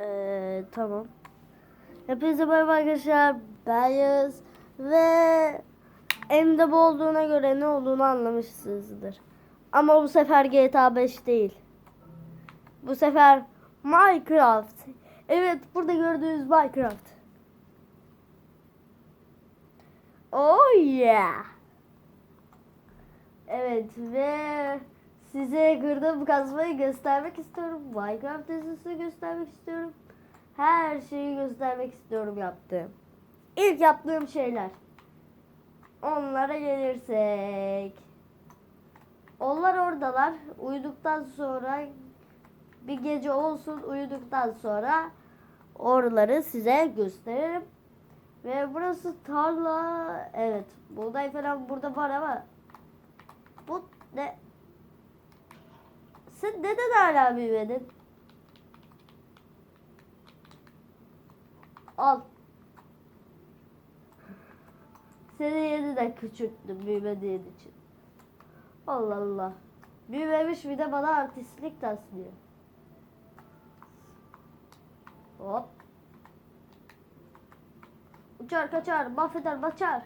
Ee, tamam. Hepinize merhaba arkadaşlar. Ben Yağız. Ve elimde bu olduğuna göre ne olduğunu anlamışsınızdır. Ama bu sefer GTA 5 değil. Bu sefer Minecraft. Evet burada gördüğünüz Minecraft. Oh yeah. Evet ve size gırdım kazmayı göstermek istiyorum. Minecraft dizisi göstermek istiyorum. Her şeyi göstermek istiyorum yaptığım. İlk yaptığım şeyler. Onlara gelirsek. Onlar oradalar. Uyuduktan sonra bir gece olsun uyuduktan sonra oraları size gösteririm. Ve burası tarla. Evet. Buğday falan burada var ama bu ne? Sen neden hala büyümedin? Al. Seni yeniden küçülttüm büyümediğin için. Allah Allah. Büyümemiş bir de bana artistlik taslıyor. Hop. Uçar kaçar, mahveder baçar.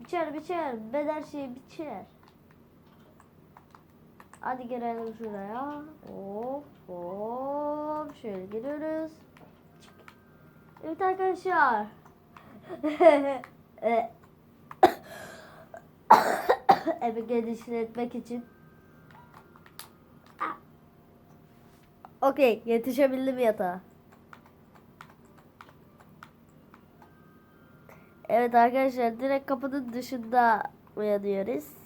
Biçer biçer, ben şeyi biçer. Hadi gelelim şuraya. Hop hop. Şöyle giriyoruz. Evet arkadaşlar. E, Evi genişletmek için. Okey yetişebildim yatağa. Evet arkadaşlar direkt kapının dışında uyanıyoruz.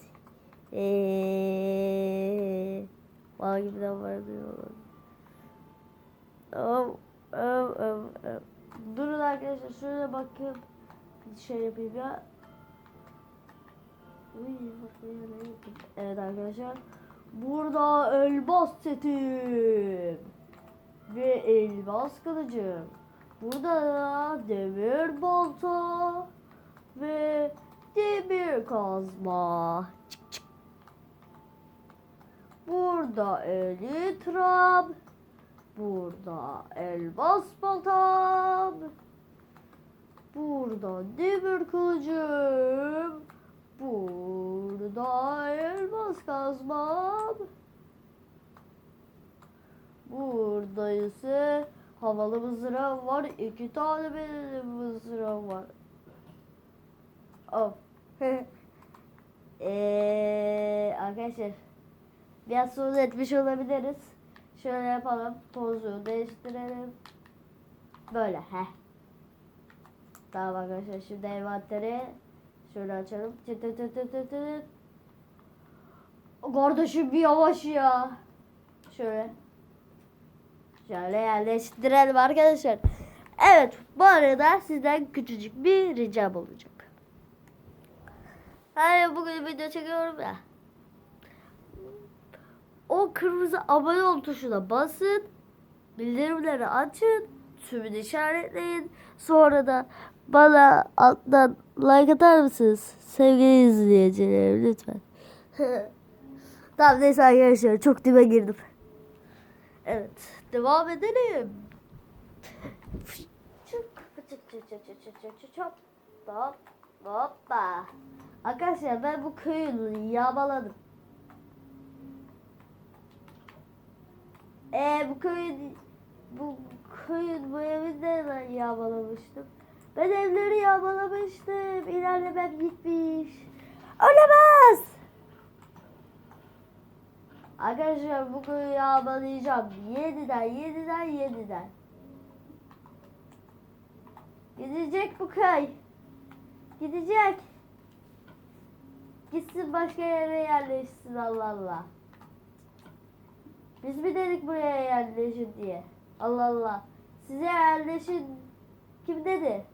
Eee Bana gibi de var. Oh, oh, oh, oh. Durun arkadaşlar şöyle bakayım. Bir şey yapayım ya. Evet arkadaşlar. Burada elmas setim. Ve elmas kılıcım. Burada da demir balta. Ve demir kazma. Çık Burada elitram. Burada elmas baltam. Burada demir kılıcım. Burada elmas kazmam. Burada ise havalı mızrağım var. İki tane benim mızrağım var. Oh. Eee arkadaşlar biraz sorun etmiş olabiliriz. Şöyle yapalım. Pozu değiştirelim. Böyle he. Tamam arkadaşlar şimdi envanteri şöyle açalım. Çıt çıt çıt çıt çıt. Kardeşim bir yavaş ya. Şöyle. Şöyle yerleştirelim arkadaşlar. Evet bu arada sizden küçücük bir ricam olacak. Hani bugün video çekiyorum ya. O kırmızı abone ol tuşuna basın. Bildirimleri açın. Tümünü işaretleyin. Sonra da bana alttan like atar mısınız? Sevgili izleyicilerim lütfen. tamam neyse arkadaşlar çok dibe girdim. Evet devam edelim. Hop hoppa. Arkadaşlar ben bu köyü yağmaladım. Ee, bu köyün bu köyün bu evinde ben yağmalamıştım. Ben evleri yağmalamıştım. İlerlemem gitmiş. Olamaz. Arkadaşlar bu köyü yağmalayacağım. Yeniden, yeniden, yeniden. Gidecek bu köy. Gidecek. Gitsin başka yere yerleşsin Allah Allah. Biz mi dedik buraya yerleşin diye? Allah Allah. Size yerleşin kim dedi?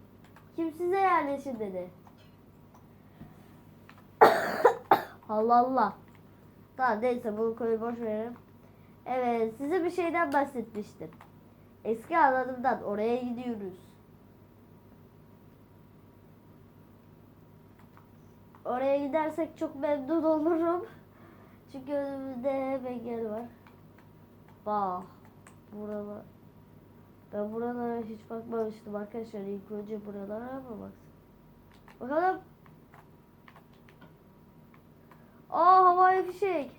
Kim size yerleşin dedi? Allah Allah. Tamam neyse bunu koyu boş verelim. Evet size bir şeyden bahsetmiştim. Eski alanımdan oraya gidiyoruz. Oraya gidersek çok memnun olurum. Çünkü önümüzde hep engel var. Bak. Buralar. Ben buralara hiç bakmamıştım arkadaşlar. İlk önce buralara mı baksın? Bakalım. Aa havai fişek.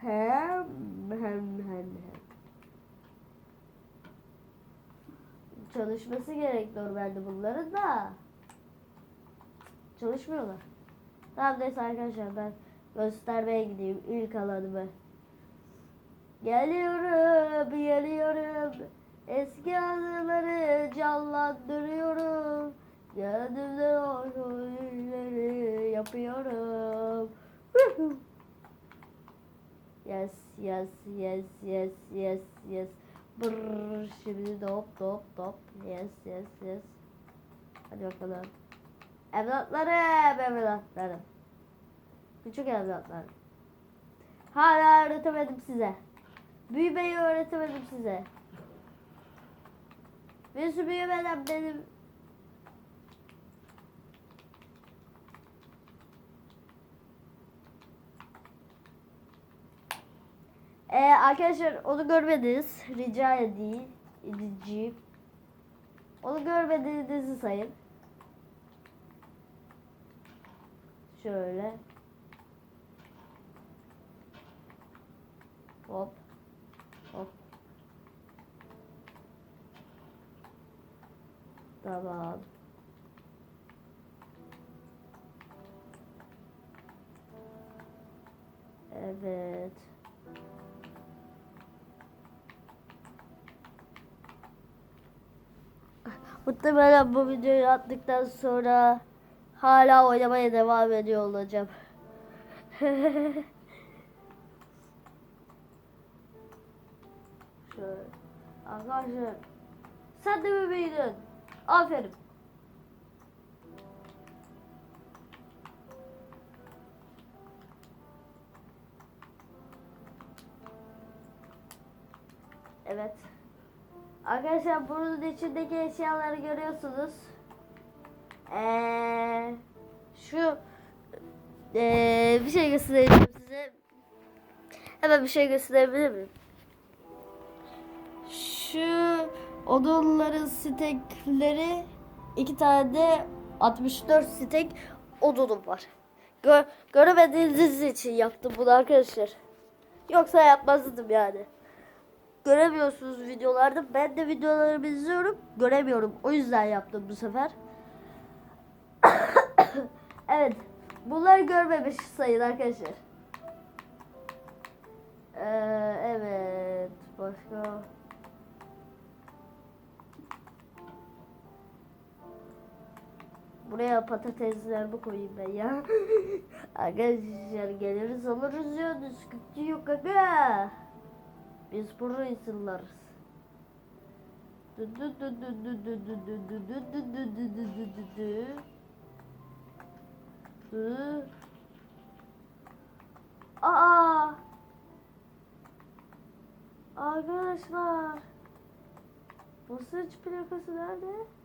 Hem hem hem hem. Çalışması gerek normalde bunların da. Çalışmıyorlar. Tamam neyse arkadaşlar ben göstermeye gideyim ilk alanımı. Geliyorum, geliyorum. Eski anıları canlandırıyorum. Gönlümde o oyunları yapıyorum. Yes, yes, yes, yes, yes, yes. Brrr, şimdi dop dop dop. Yes, yes, yes. Hadi bakalım. Evlatlarım, evlatlarım. Küçük evlatlarım. Hala öğretemedim size. Büyümeyi öğretemedim size. Birisi büyümeden benim Ee, arkadaşlar onu görmediniz. Rica edeyim. Edeceğim. Onu görmediğinizi sayın. Şöyle. Hop. Hop. Tamam. Evet. Muhtemelen bu videoyu attıktan sonra hala oynamaya devam ediyor olacağım. Arkadaşlar sen de büyüdün? Aferin. Evet. Arkadaşlar bunun içindeki eşyaları görüyorsunuz. Ee, şu ee, bir şey göstereceğim size. Hemen bir şey gösterebilir miyim? Şu odunların stekleri iki tane de 64 stek odunum var. Gö göremediğiniz için yaptım bunu arkadaşlar. Yoksa yapmazdım yani. Göremiyorsunuz videolarda. Ben de videolarımı izliyorum. Göremiyorum. O yüzden yaptım bu sefer. evet. Bunları görmemiş sayın arkadaşlar. Ee, evet. Başka. Buraya patateslerimi koyayım ben ya. Arkadaşlar geliriz alırız ya. Sıkıntı yok aga. Biz bunu isimleriz. Aa! Arkadaşlar. Basınç plakası nerede?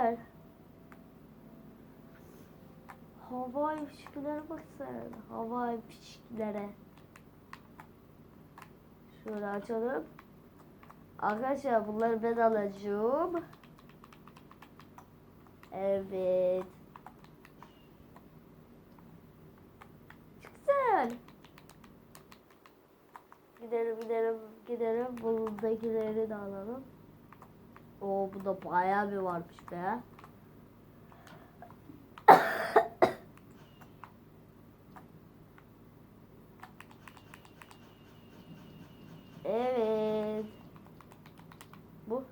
Güzel. Havai fişeklere bak sen. Havai fişeklere. Şöyle açalım. Arkadaşlar bunları ben alacağım. Evet. Güzel. Gidelim gidelim gidelim. Bundakileri de alalım. Oo bu da bayağı bir varmış be. evet. Bu.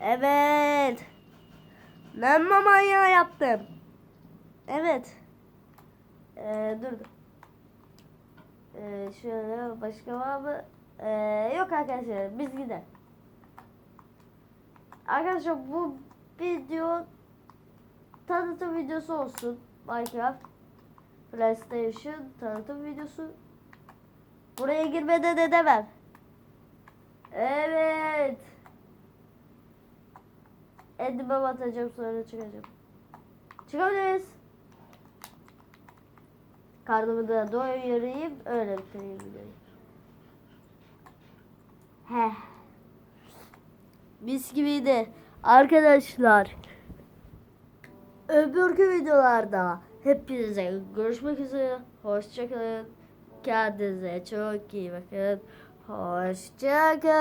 Evet. Ben manyağı yaptım. Evet. Ee, dur. Ee, şöyle başka var mı? Ee, yok arkadaşlar biz gidelim. Arkadaşlar bu video tanıtım videosu olsun. Minecraft PlayStation tanıtım videosu. Buraya girmeden edemem. Evet. Endime atacağım sonra çıkacağım. Çıkabiliriz. Karnımı da doyurayım öyle bitireyim videoyu. Heh. Mis gibiydi. Arkadaşlar. Öbürkü videolarda hepinize görüşmek üzere. Hoşçakalın. Kendinize çok iyi bakın. Hoşçakalın.